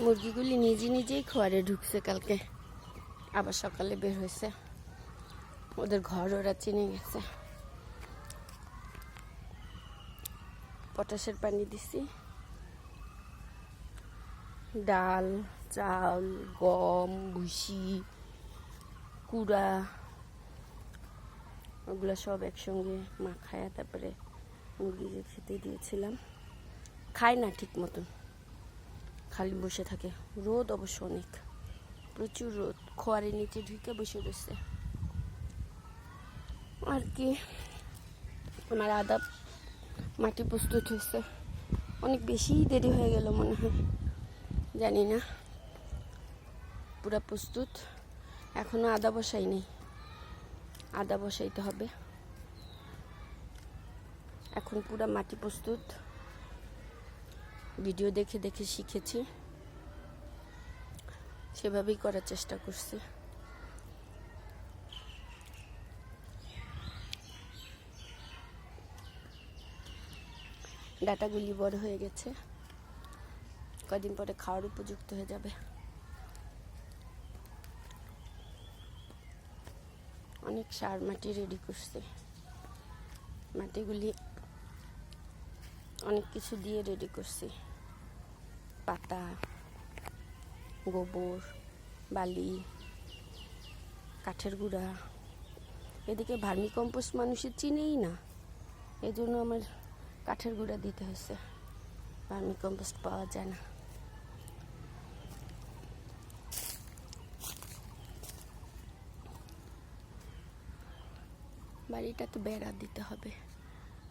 মুরগিগুলি নিজে নিজেই খোয়ারে ঢুকছে কালকে। আবার সকালে বের হয়েছে। ওদের ঘর ওরা চিনে গেছে। পটাশের পানি দিছি। ডাল, চাল, গম, ভুসি, কুড়া ওগুলো সব একসঙ্গে মা মাখায়া তারপরে মুরগিকে খেতে দিয়েছিলাম, খায় না ঠিক মতন। খালি বসে থাকে। রোদ অবশ্য অনেক। প্রচুর রোদ। খোয়ারের নিচে ঢুকে বসে রয়েছে। আর কি? আমার আদা মাটি প্রস্তুত হয়েছে। অনেক বেশি দেরি হয়ে গেল মনে হয়। জানি না। পুরা প্রস্তুত। এখনও আদা বসাই নেই। আদা বসাইতে হবে। এখন পুরা মাটি প্রস্তুত। ভিডিও দেখে দেখে শিখেছি। সেভাবেই করার চেষ্টা করছি। ডাটাগুলি বড় হয়ে গেছে। কদিন পরে খাওয়ার উপযুক্ত হয়ে যাবে। অনেক সার মাটি রেডি করছি। মাটিগুলি অনেক কিছু দিয়ে রেডি করছি। পাতা, গোবর, বালি, কাঠের গুঁড়া। এদিকে ভার্মি কম্পোস্ট মানুষের চিনেই না। এজন্য আমার কাঠের গুঁড়া দিতে হয়েছে। ভার্মি কম্পোস্ট পাওয়া যায় না। বাড়িটা তো বেড়া দিতে হবে।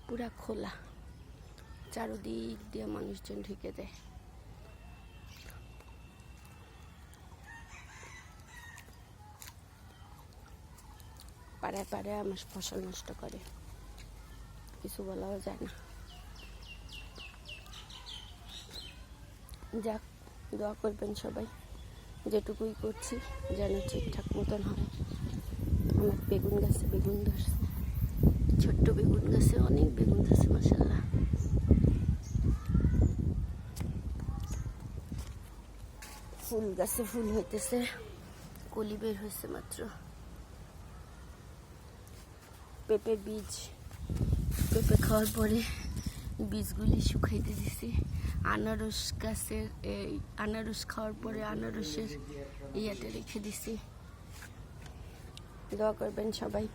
পুরা খোলা। চারদিক দিয়ে মানুষজন ঢুকে দেয় পাড়ায় পাড়ায় আমার ফসল নষ্ট করে। কিছু বলাও যায় না। যাক, দোয়া করবেন সবাই। যেটুকুই করছি, যেন ঠিকঠাক মতন হয়। আমার বেগুন গাছে বেগুন ধরছে। ছোট্ট বেগুন গাছে অনেক বেগুন ধরছে মাসাল্লাহ ফুল গাছে ফুল হইতেছে, কলি বের হয়েছে মাত্র। পেঁপে বীজ, পেঁপে খাওয়ার পরে বীজগুলি শুকাইতে দিছি। আনারস গাছের, এই আনারস খাওয়ার পরে আনারসের ইয়াতে রেখে দিছি। দোয়া করবেন সবাই।